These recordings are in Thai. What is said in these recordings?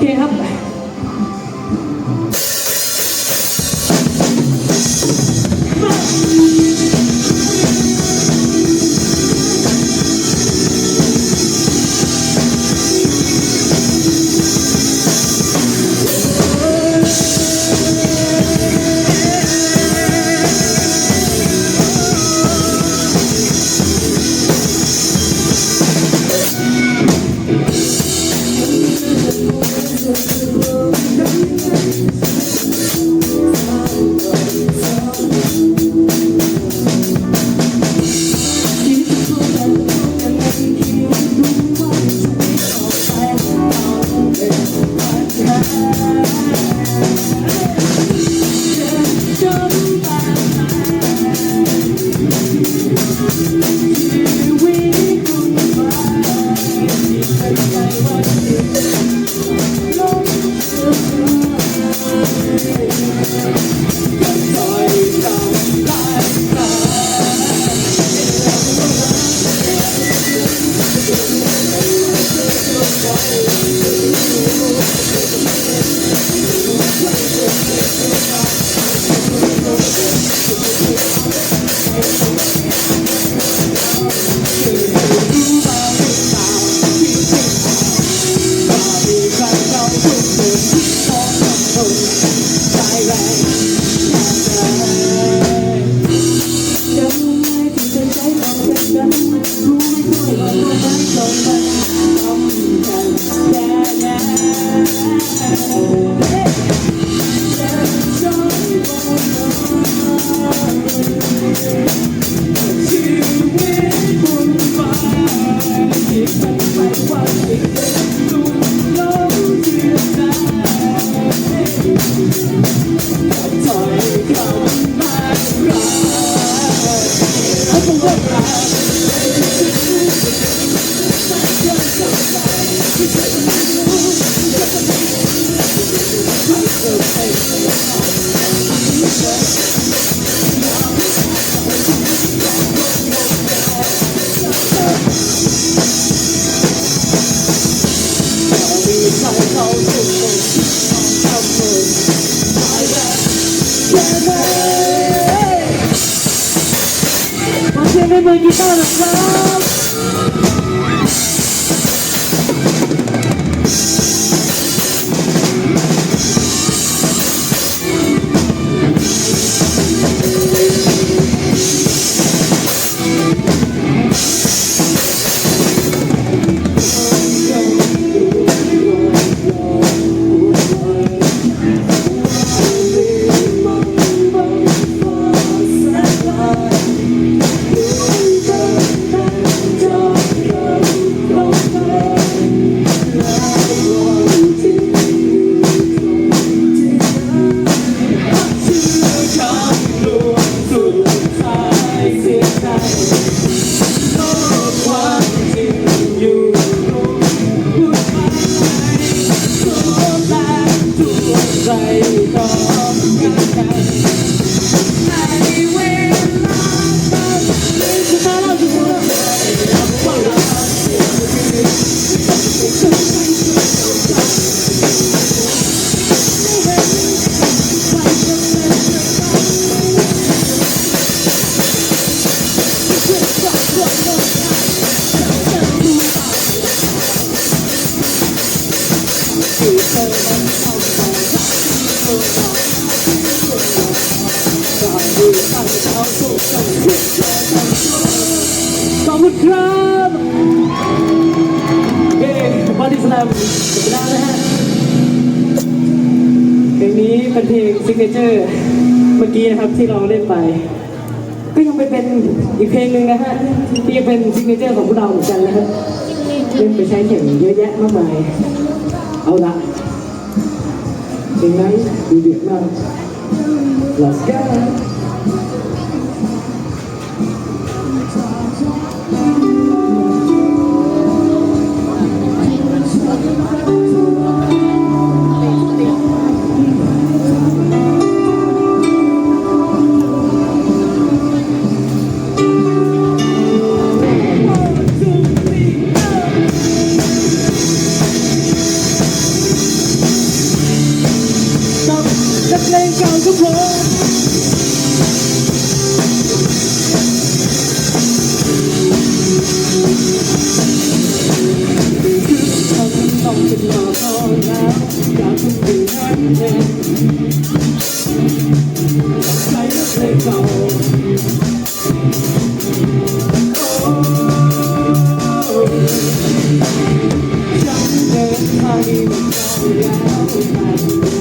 เคครับ ขอบคุณครับเฮ้บอดี้สแลมจบไปแล้วนะฮะเพลงนี้เป็นเพลงซิกเนเจอร์เมื่อกี้นะครับที่เราเล่นไป ก็ยังไปเป็นอีกเพลงหนึ่งนะฮะที่ยังเป็นซิกเนเจอร์ของพวกเราเหมือนกันนะฮะเล่นไปใช้เข็มเยอะแยะมากมาย เอาละเพลงนั้นดูเดือดมาก Let's go đất lên cao giúp lớn Hãy subscribe cho kênh Ghiền Mì Gõ Để không bỏ lỡ những video hấp dẫn Thank you.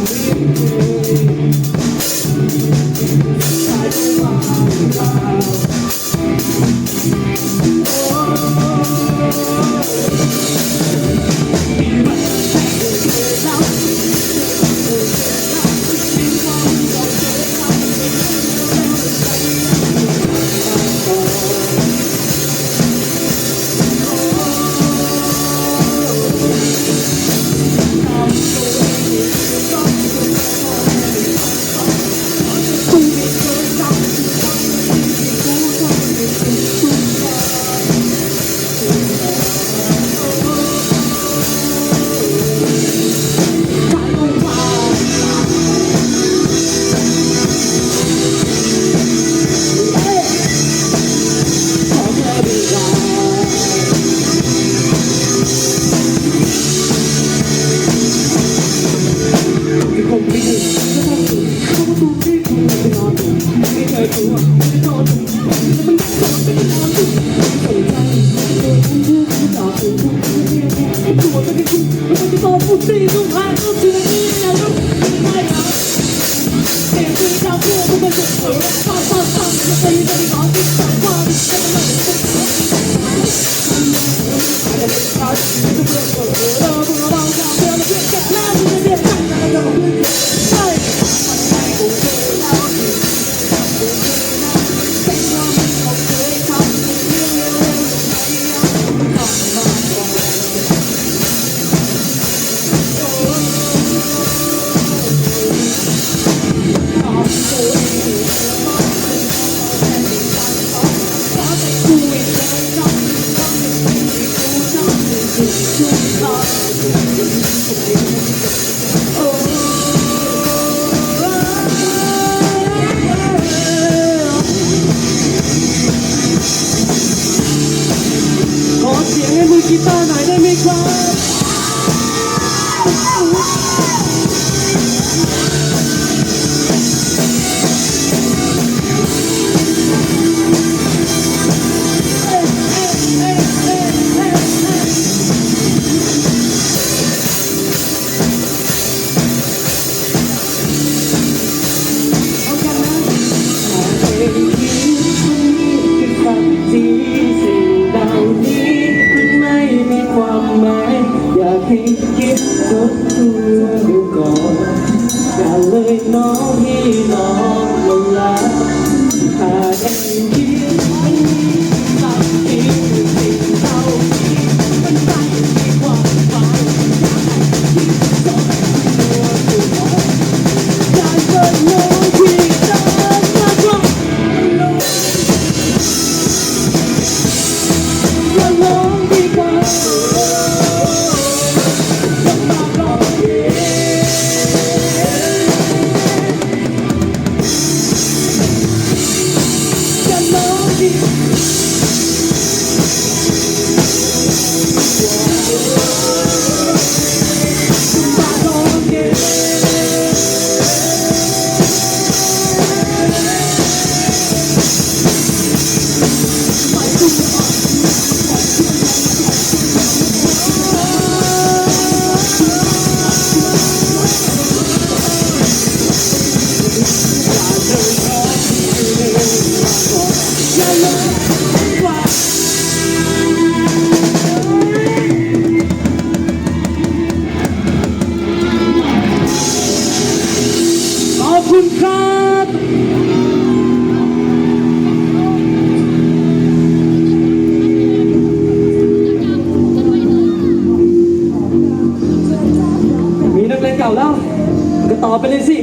ไปเลยสิ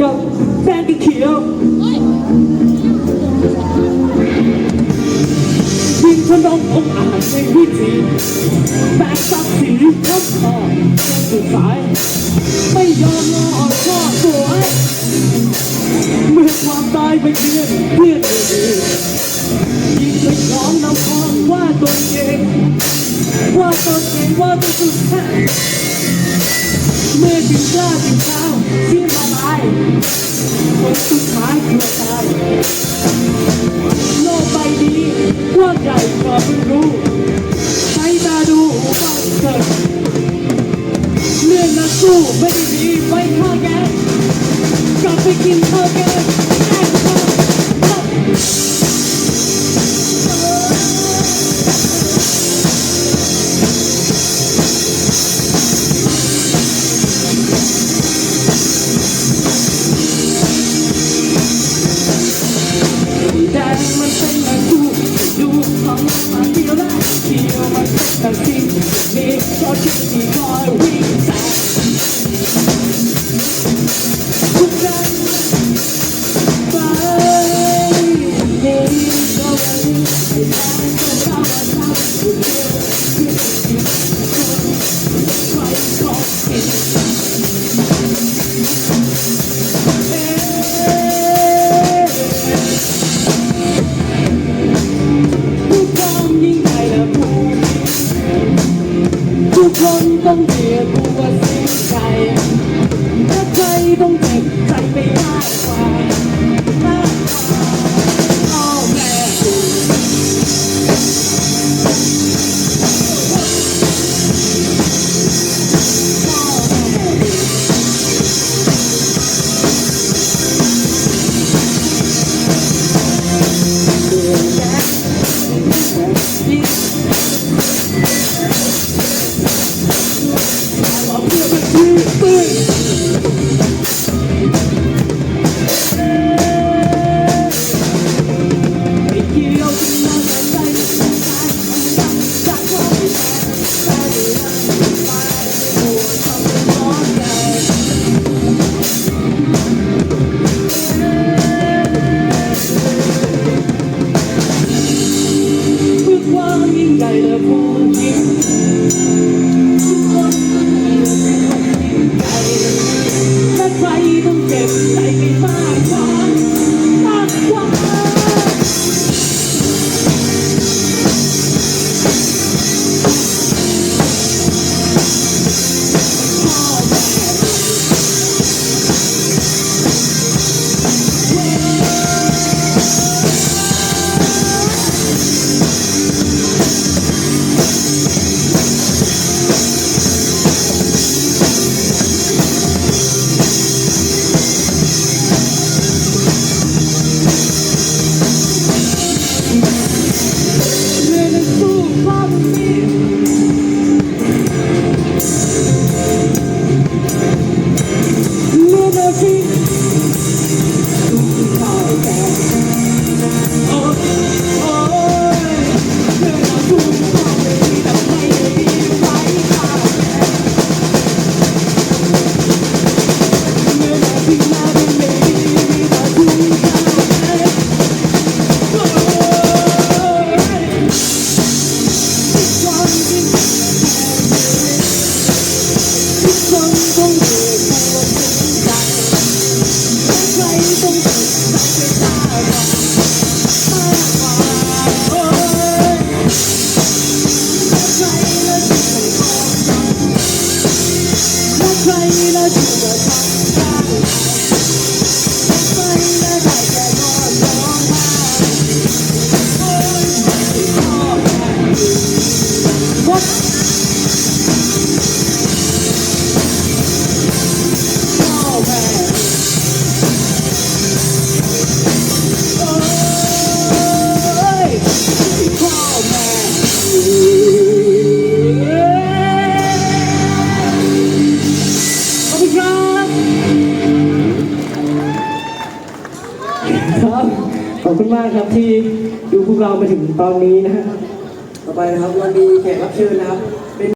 กับแป้งเขียวยินทนงองอาจในวิธีแป้งซับสีน้มคอำตงสุดสาย ไม่ยอมรออ่อข้อสวยเมื่อความตายไปเรื่อนเพื่อง่นยิ่งไปร้องนำความว่าตัวเองว่าตัวเองว่าตัวสุดแท้ เมื่อถึงกล้าถึงเช้าที่มาลายคนสุดท้ายคือตายโลกใบนี้กว้างใหญ่กว่าเพิ่งรู้ใช้ตาดูฟังเถิดเรื่องนักสู้ไม่ได้ดีไม่ฆ่าแกกลับไปกินข้าวแก ธอรู้ว่าสิ่งใดถ้าใครต้องเจ็บใจไปมา เพื่อควา เรามาถึงตอนนี้นะฮะต่อไปนะครับเรามีแขกรับเชิญนะครับ